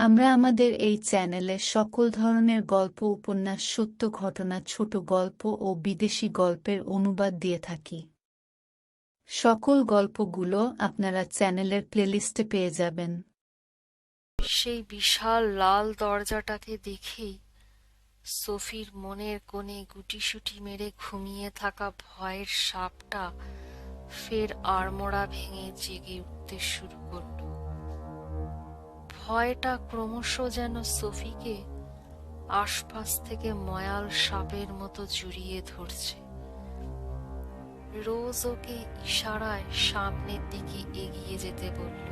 আমরা আমাদের এই চ্যানেলে সকল ধরনের গল্প, উপন্যাস, সত্য ঘটনা, ছোট গল্প ও বিদেশি গল্পের অনুবাদ দিয়ে থাকি। সকল গল্পগুলো আপনারা চ্যানেলের প্লেলিস্টে পেয়ে যাবেন। সেই বিশাল লাল দরজাটাকে দেখেই সোফির মনের কোণে গুটিসুটি মেরে ঘুমিয়ে থাকা ভয়ের সাপটা ফের আড়মোড়া ভেঙে জেগে উঠতে শুরু করল। ভয়টা ক্রমশ যেন সোফিকে আশপাশ থেকে ময়াল সাপের মতো জড়িয়ে ধরছে। রোজ ওকে ইশারায় সামনের দিকে এগিয়ে যেতে বলল।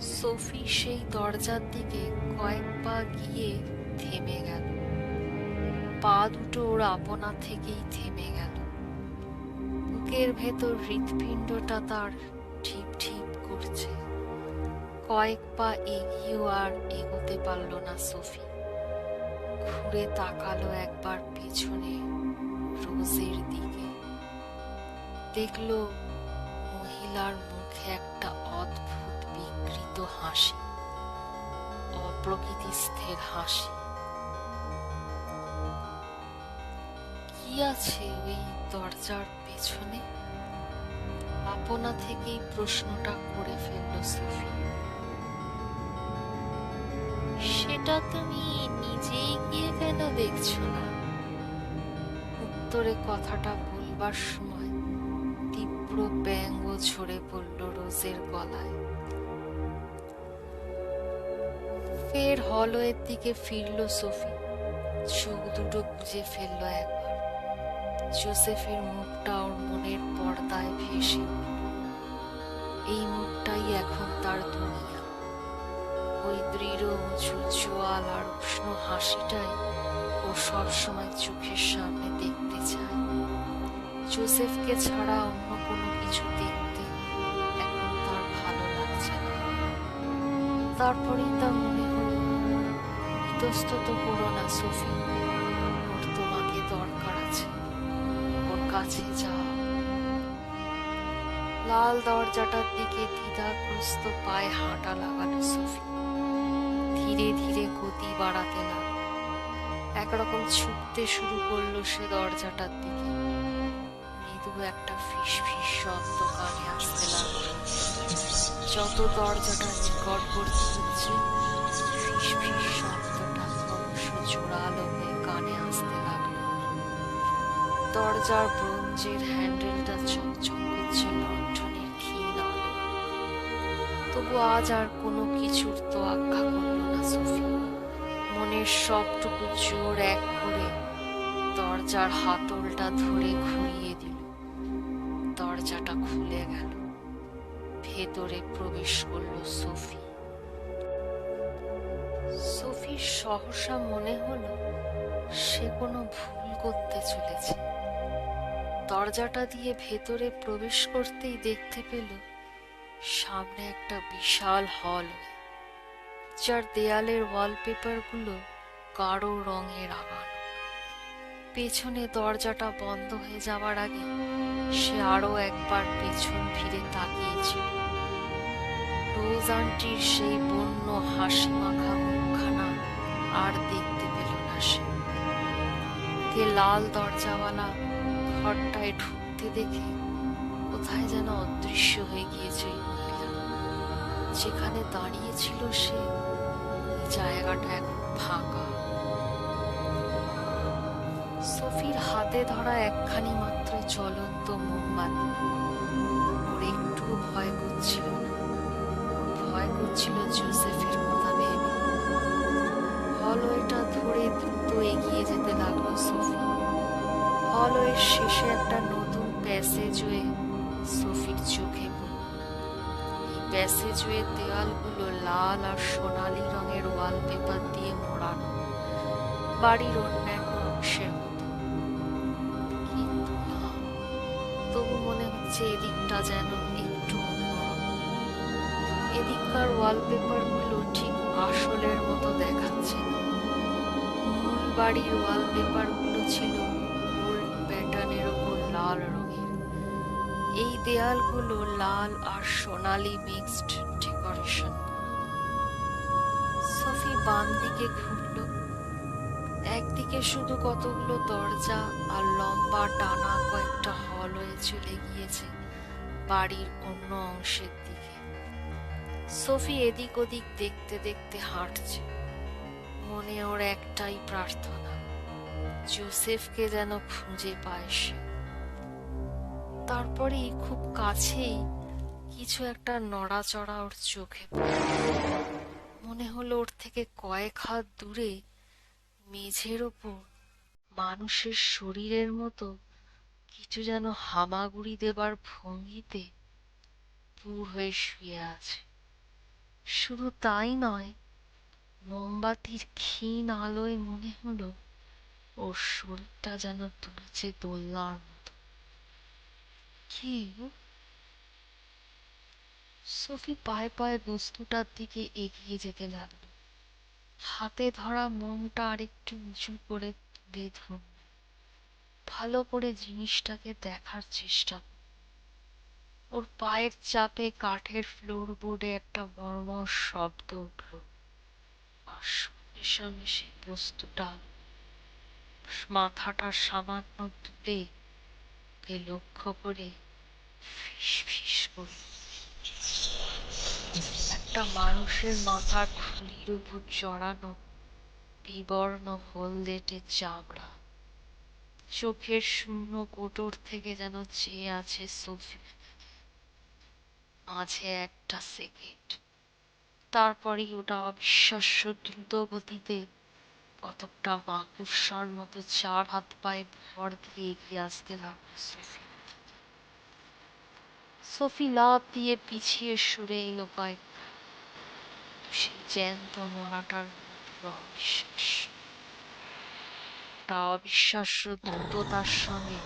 সোফি সেই দরজার দিকে কয়েক পা গিয়ে থেমে গেল। পা দুটো ওর আপনা থেকেই থেমে গেল। বুকের ভেতর হৃৎপিণ্ডটা তার ঠিপ ঠিপ করছে। কয়েক পা এগিয়েও আর এগোতে পারল না সোফি। ঘুরে তাকালো একবার পেছনে রোজের দিকে। দেখল মহিলার মুখে একটা অদ্ভুত বিকৃত হাসি, অপ্রকৃতিস্থের হাসি। কি আছে ওই দরজার পেছনে? আপনা থেকেই প্রশ্নটা করে ফেলল সোফি। সেটা তুমি নিজেই গিয়ে কেন দেখছ না? উত্তরে কথাটা বলবার সময় তীব্র ব্যঙ্গ ঝরে পড়ল রোজের গলায়। ফের হলওয়ের দিকে ফিরল সোফি। চোখ দুটো বুঝে ফেলল একবার। জোসেফের মুখটা ওর মনের পর্দায় ভেসে এই মুখটাই এখন তার দুনিয়া। ওই দৃঢ় উঁচু জোয়াল আর উষ্ণ হাসিটাই ও সবসময় চোখের সামনে দেখতে চায়। জোসেফকে ছাড়া অন্য কোনো কিছু দেখতে এখন তার ভালো লাগছে না। তারপরেই তার মনে হলো, ইতস্তত করো না, সোফি। ওর তোমাকে দরকার আছে। ওর কাছে যাও। লাল দরজাটার দিকে দ্বিধাগ্রস্ত পায়ে হাঁটা লাগালো সোফি। ধীরে ধীরে গতি বাড়াতে লাগল। একরকম ছুটতে শুরু করল সে দরজাটার দিকে। মৃদু একটা ফিস ফিস শব্দ কানে আসতে লাগল। যত দরজাটা নিকটবর্তী হচ্ছে ফিস ফিস শব্দটা ক্রমশ জোরালো হয়ে কানে আসতে লাগল। দরজার ব্রোঞ্জের হ্যান্ডেলটা চকচক করছে লণ্ঠনের ক্ষীণ আলো তবু আজ আর কোনো কিছুর তোয়াক্কা করল না সোফি। মনের সবটুকু জোর এক করে দরজার হাতলটা ধরে ঘুরিয়ে দিল। দরজাটা খুলে গেল। ভেতরে প্রবেশ করল সোফি। সোফির সহসা মনে হলো সে কোনো ভুল করতে চলেছে। দরজাটা দিয়ে ভেতরে প্রবেশ করতেই দেখতে পেল সামনে একটা বিশাল হল। যার দেয়ালের ওয়ালপেপারগুলো গাঢ় রঙের আগানো পেছনে দরজাটা বন্ধ হয়ে যাওয়ার আগে সে আরও একবার পেছন ফিরে তাকিয়েছিল রোজ আন্টির সেই বন্য হাসি মাখা মুখখানা আর দেখতে পেল না সে লাল দরজাওয়ালা ঘরটায় ঢুকতে দেখে কোথায় যেন অদৃশ্য হয়ে গিয়েছে। মহিলা যেখানে দাঁড়িয়েছিল সে, জায়গাটা এখন ফাঁকা। সোফির হাতে ধরা একখানি মাত্র জ্বলন্ত মোমবাতি। ওর একটু ভয় করছিল ভয় করছিল জোসেফের কথা ভেবে। হলওয়েটা ধরে দ্রুত এগিয়ে যেতে লাগল সোফি। হলওয়ের শেষে একটা নতুন প্যাসেজওয়ে সোফির চোখে প্যাসেজওয়ের দেওয়ালগুলো লাল আর সোনালী রঙের ওয়ালপেপার দিয়ে মোড়ানো। বাড়ির অন্যান্য অংশের মতো। কি যে এদিকটা যেন একটু এদিককার ওয়ালপেপারগুলো ঠিক আসলের মতো দেখাচ্ছে না। মূল বাড়ির ওয়ালপেপারগুলো ছিল গোল্ড প্যাটার্নের ওপর লাল এই দেয়ালগুলো লাল আর সোনালি মিক্সড ডেকোরেশন। সফি বাম দিকে ঘুরল। একদিকে শুধু কতগুলো দরজা আর লম্বা টানা কয়েকটা হল হয়ে চলে গিয়েছে বাড়ির অন্য অংশের দিকে। সফি এদিক ওদিক দেখতে দেখতে হাঁটছে। মনে ওর একটাই প্রার্থনা, জোসেফকে যেন খুঁজে পায় সে। তারপরেই খুব কাছেই কিছু একটা নড়াচড়া ওর চোখে মনে হলো ওর থেকে কয়েক হাত দূরে মেঝের ওপর মানুষের শরীরের মতো কিছু যেন হামাগুড়ি দেবার ভঙ্গিতে পুর হয়ে শুয়ে আছে। শুধু তাই নয়, মোমবাতির ক্ষীণ আলোয় মনে হলো ওর শরীরটা যেন তুলছে দোলনার সফি পায়ে পায়ে বস্তুটার দিকে এগিয়ে যেতে লাগল। হাতে ধরা মোমটা আরেকটু উঁচু করে তুলে ধরল। ভালো করে জিনিসটাকে দেখার চেষ্টা ওর পায়ের চাপে কাঠের ফ্লোর বোর্ডে একটা মর্মর শব্দ উঠল। আর সঙ্গে সঙ্গে সেই বস্তুটা মাথাটা সামান্য তুলে লক্ষ্য করে একটা মানুষের মাথার খুলির উপর জড়ানো, বিবর্ণ হলদেটে চামড়া। চোখের শূন্য কোটর থেকে যেন চেয়ে আছে সফি। মাঝে একটা সেকেন্ড। তারপরেই ওটা অবিশ্বাস্য দ্রুত গতিতে কতকটা মাকুসার মতো চার হাত পায়ে ভর দিয়ে এগিয়ে আসতে লাগল সফি। সফি লাভ দিয়ে পিছিয়ে সরে এলো কয়েক সেই জ্যান্ত মরাটার পুরো অবিশ্বাস তা অবিশ্বাস্য দ্রুততার সঙ্গে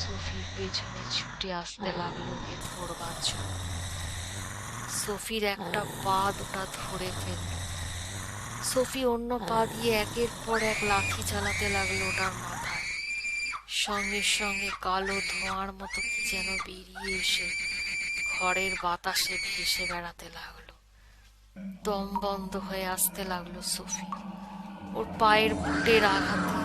সফির পেছনে ছুটে আসতে লাগল ওকে ধরবার জন্য সফির একটা পা দুটা ধরে ফেলল। সফি অন্য পা দিয়ে একের পর এক লাঠি চালাতে লাগল ওটার মাথায়। সঙ্গে সঙ্গে কালো ধোঁয়ার মতো কি যেন বেরিয়ে এসে ঘরের বাতাসে ভেসে বেড়াতে লাগল। দম বন্ধ হয়ে আসতে লাগল সফি। ওর পায়ের বুটের আঘাতে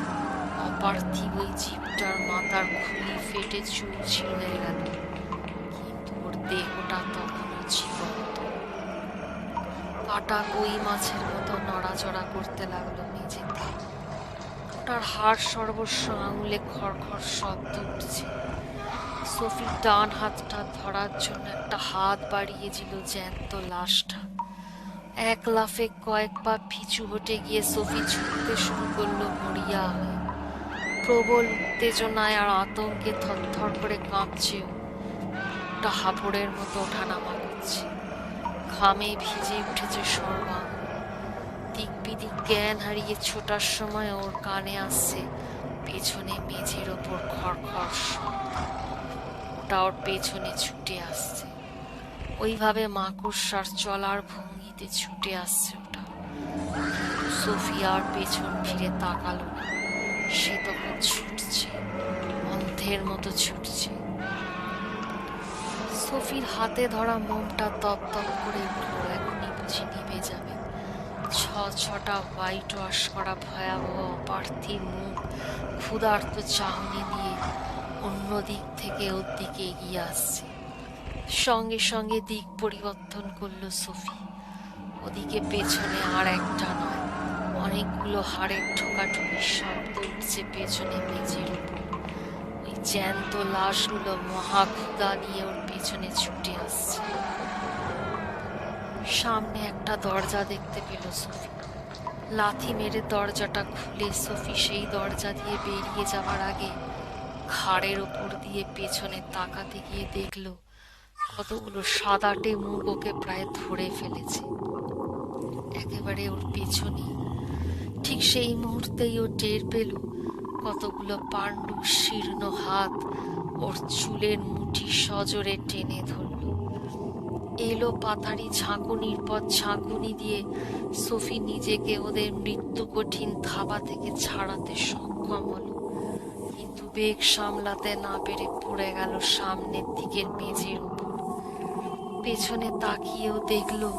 অপার্থিব ওই জিপটার মাথার খুলি ফেটে চুল ছিঁড়ে গেল। কিন্তু ওর দেহটা তখনও জীবন্ত। পাটা কই মাছের মতো নড়াচড়া করতে লাগল নিজের মেঝেতে। ওটার হাড় সর্বস্ব আঙুলে খড়খড় শব্দ উঠছে। সফির ডান হাতটা ধরার জন্য একটা হাত বাড়িয়েছিল জ্যান্ত লাশটা। এক লাফে কয়েক পা পিছু হটে গিয়ে সফি ছুটতে শুরু করল মরিয়া। প্রবল উত্তেজনায় আর আতঙ্কে থরথর করে কাঁপছে। ওটা হাঁপড়ের মতো ওঠানামা করছে। ঘামে ভিজে উঠেছে সর্বাঙ্গ। বিদিক জ্ঞান হারিয়ে ছোটার সময় ওর কানে আসছে, পেছনে মেঝের ওপর খড়খড় ওটা ওর পেছনে ছুটে আসছে। ওইভাবে মাকড়সার চলার ভঙ্গিতে ছুটে আসছে ওটা। সোফিয়ার পেছন ফিরে তাকালো। সে তখন ছুটছে, অন্ধের মতো ছুটছে। সোফির হাতে ধরা মোমটা তপ তপ করে উঠল, এখনই বুঝি নিভে যাবে। ছ, ছটা হোয়াইট ওয়াশ করা ভয়াবহ অপার্থিব মুখ ক্ষুধার্ত চাহনি দিয়ে অন্য দিক থেকে ওর দিকে এগিয়ে আসছে। সঙ্গে সঙ্গে দিক পরিবর্তন করল সফি। ওদিকে পেছনে আর একটা নয়, অনেকগুলো হাড়ের ঠোকাঠুকির শব্দ উঠছে পেছনে মেঝের উপর। ওই জ্যান্ত লাশগুলো মহা ক্ষুধা নিয়ে ওর পেছনে ছুটে আসছে। সামনে একটা দরজা দেখতে পেল সফি। লাথি মেরে দরজাটা খুলে সফি সেই দরজা দিয়ে বেরিয়ে যাওয়ার আগে ঘাড়ের ওপর দিয়ে পেছনে তাকাতে গিয়ে দেখল, কতগুলো সাদাটে মুখ ওকে প্রায় ধরে ফেলেছে। একেবারে ওর পেছনে ঠিক সেই মুহূর্তেই ও টের পেল, কতগুলো পাণ্ডু শীর্ণ হাত ওর চুলের মুঠি সজোরে টেনে ধরল। এলো পাতারি ঝাঁকুনির পর ঝাঁকুনি দিয়ে সোফি নিজেকে ওদের মৃত্যু কঠিন থাবা থেকে ছাড়াতে সক্ষম হলো। কিন্তু বেগ সামলাতে না পেরে পড়ে গেল সামনের দিকের মেঝের উপর। পেছনে তাকিয়েও দেখল,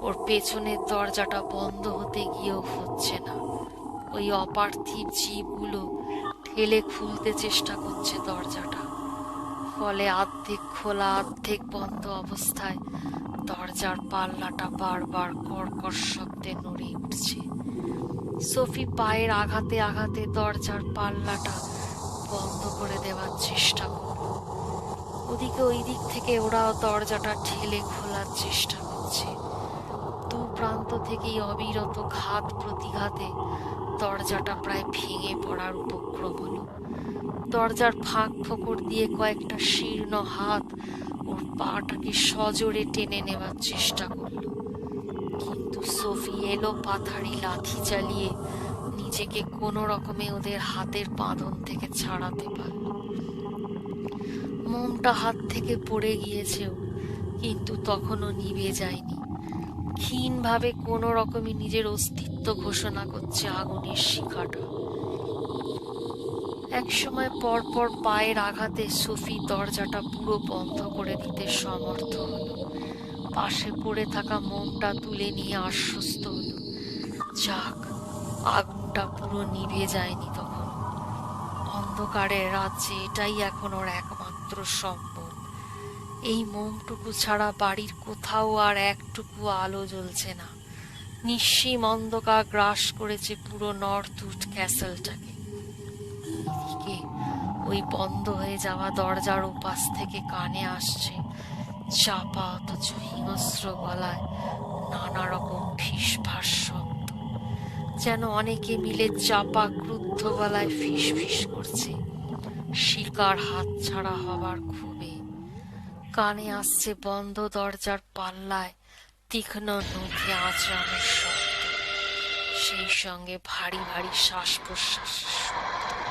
ওর পেছনের দরজাটা বন্ধ হতে গিয়েও হচ্ছে না। ওই অপার্থিব জীবগুলো ঠেলে খুলতে চেষ্টা করছে দরজাটা। ফলে অর্ধেক খোলা অর্ধেক বন্ধ অবস্থায় দরজার পাল্লাটা বারবার কর্কর শব্দে নড়ে উঠছে। সোফি পায়ের আঘাতে আঘাতে দরজার পাল্লাটা বন্ধ করে দেওয়ার চেষ্টা করল। ওদিকে ওই দিক থেকে ওরাও দরজাটা ঠেলে খোলার চেষ্টা করছে। দু প্রান্ত থেকেই অবিরত ঘাত প্রতিঘাতে দরজাটা প্রায় ভেঙে পড়ার উপক্রম হলো। দরজার ফাঁক ফোকর দিয়ে কয়েকটা শীর্ণ হাত ওর পাটাকে সজোরে টেনে নেওয়ার চেষ্টা করল। কিন্তু সোফি এলো পাথারি লাথি চালিয়ে, নিজেকে কোনো রকমে ওদের হাতের বাঁধন থেকে ছাড়াতে পারল। মোমটা হাত থেকে পড়ে গিয়েছেও, কিন্তু তখনও নিভে যায়নি। ক্ষীণভাবে কোনো রকমে নিজের অস্তিত্ব ঘোষণা করছে আগুনের শিখাটা। একসময় পর পর পায়ের আঘাতে সুফি দরজাটা পুরো বন্ধ করে দিতে সমর্থ হলো। পাশে পড়ে থাকা মোমটা তুলে নিয়ে আশ্বস্ত হলো। যাক, আগুনটা পুরো নিভে যায়নি তখন। অন্ধকারের রাজ্যে এটাই এখন ওর একমাত্র সম্বল এই মোমটুকু ছাড়া বাড়ির কোথাও আর একটুকু আলো জ্বলছে না। নিঃসীম অন্ধকার গ্রাস করেছে পুরো নর্থ উড ক্যাসেলটাকে। এদিকে ওই বন্ধ হয়ে যাওয়া দরজার উপাস থেকে কানে আসছে চাপা অথচ হিংস্র গলায় নানা রকম ফিসফাস শব্দ। যেন অনেকে মিলে চাপা, ক্রুদ্ধ গলায় ফিস ফিস করছে। শিকার হাত ছাড়া হবার ক্ষোভে কানে আসছে বন্ধ দরজার পাল্লায় তীক্ষ্ণ নখে আঁচড়ানোর শব্দ। সেই সঙ্গে ভারী ভারী শ্বাস প্রশ্বাসের শব্দ।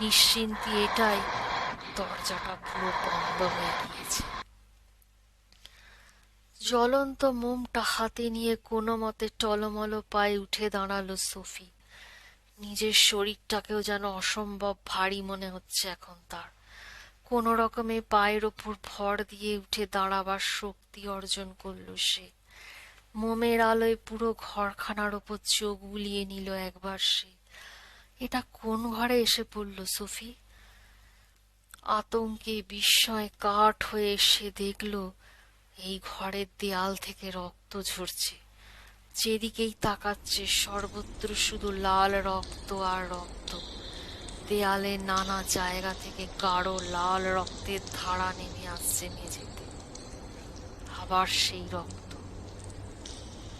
নিশ্চিন্তি এটাই দরজাটা পুরো বন্ধ হয়ে গিয়েছে। জ্বলন্ত মোমটা হাতে নিয়ে কোনো মতে টলমল পায়ে উঠে দাঁড়াল সোফি। নিজের শরীরটাকেও যেন অসম্ভব ভারী মনে হচ্ছে এখন তার। কোনো রকমে পায়ের ওপর ভর দিয়ে উঠে দাঁড়াবার শক্তি অর্জন করল সে। মোমের আলোয় পুরো ঘরখানার ওপর চোখ বুলিয়ে নিল একবার সে। এটা কোন ঘরে এসে পড়ল, সোফি? আতঙ্কে বিস্ময় কাঠ হয়ে এসে দেখল, এই ঘরের দেয়াল থেকে রক্ত ঝরছে। যেদিকেই তাকাচ্ছে, সর্বত্র শুধু লাল রক্ত আর রক্ত। দেয়ালে নানা জায়গা থেকে গাঢ় লাল রক্তের ধারা নেমে আসছে মেঝেতে আবার সেই রক্ত।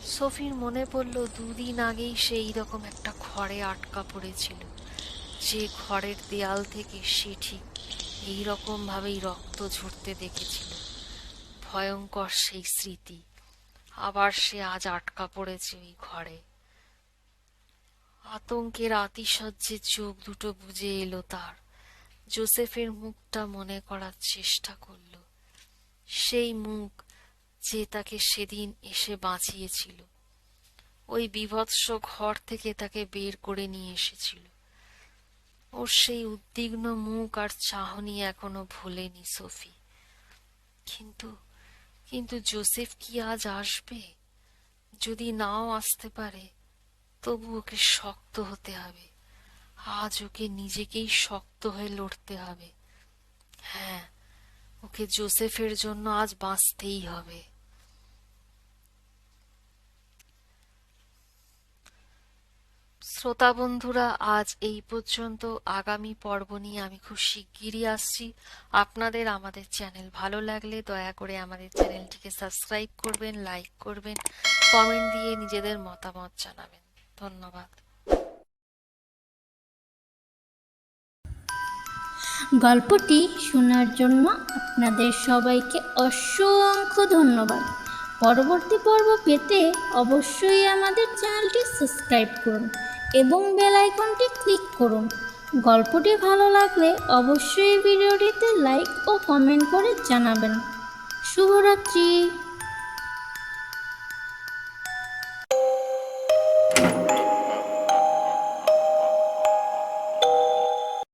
সোফির মনে পড়ল দুদিন আগেই সেই রকম একটা ঘরে আটকা পড়েছিল। যে ঘরের দেয়াল থেকে সে ঠিক এই রকম ভাবেই রক্ত ঝরতে দেখেছিল। ভয়ঙ্কর সেই স্মৃতি। আবার সে আজ আটকা পড়েছে ওই ঘরে। আতঙ্কের আতিশয্যে চোখ দুটো বুঝে এলো তার। জোসেফের মুখটা মনে করার চেষ্টা করল। সেই মুখ যে তাকে সেদিন এসে বাঁচিয়েছিল। ওই বিভৎস ঘর থেকে তাকে বের করে নিয়ে এসেছিল। ওর সেই উদ্বিগ্ন মুখ আর চাহনি এখনও ভোলেনি সোফি। কিন্তু কিন্তু জোসেফ কি আজ আসবে? যদি নাও আসতে পারে, তবু ওকে শক্ত হতে হবে। আজ ওকে নিজেকেই শক্ত হয়ে লড়তে হবে। হ্যাঁ ওকে জোসেফের জন্য আজ বাঁচতেই হবে। শ্রোতা বন্ধুরা আজ এই পর্যন্ত আগামী পর্ব নিয়ে আমি খুব শিগগিরই আসছি। আপনাদের আমাদের চ্যানেল ভালো লাগলে দয়া করে আমাদের চ্যানেলটিকে সাবস্ক্রাইব করবেন, লাইক করবেন, কমেন্ট দিয়ে নিজেদের মতামত জানাবেন। ধন্যবাদ। গল্পটি শোনার জন্য আপনাদের সবাইকে অসংখ্য ধন্যবাদ। পরবর্তী পর্ব পেতে অবশ্যই আমাদের চ্যানেলটি সাবস্ক্রাইব করুন। এবং বেল আইকনটি ক্লিক করুন। গল্পটি ভালো লাগলে অবশ্যই ভিডিওটিতে লাইক ও কমেন্ট করে জানাবেন। শুভরাত্রি।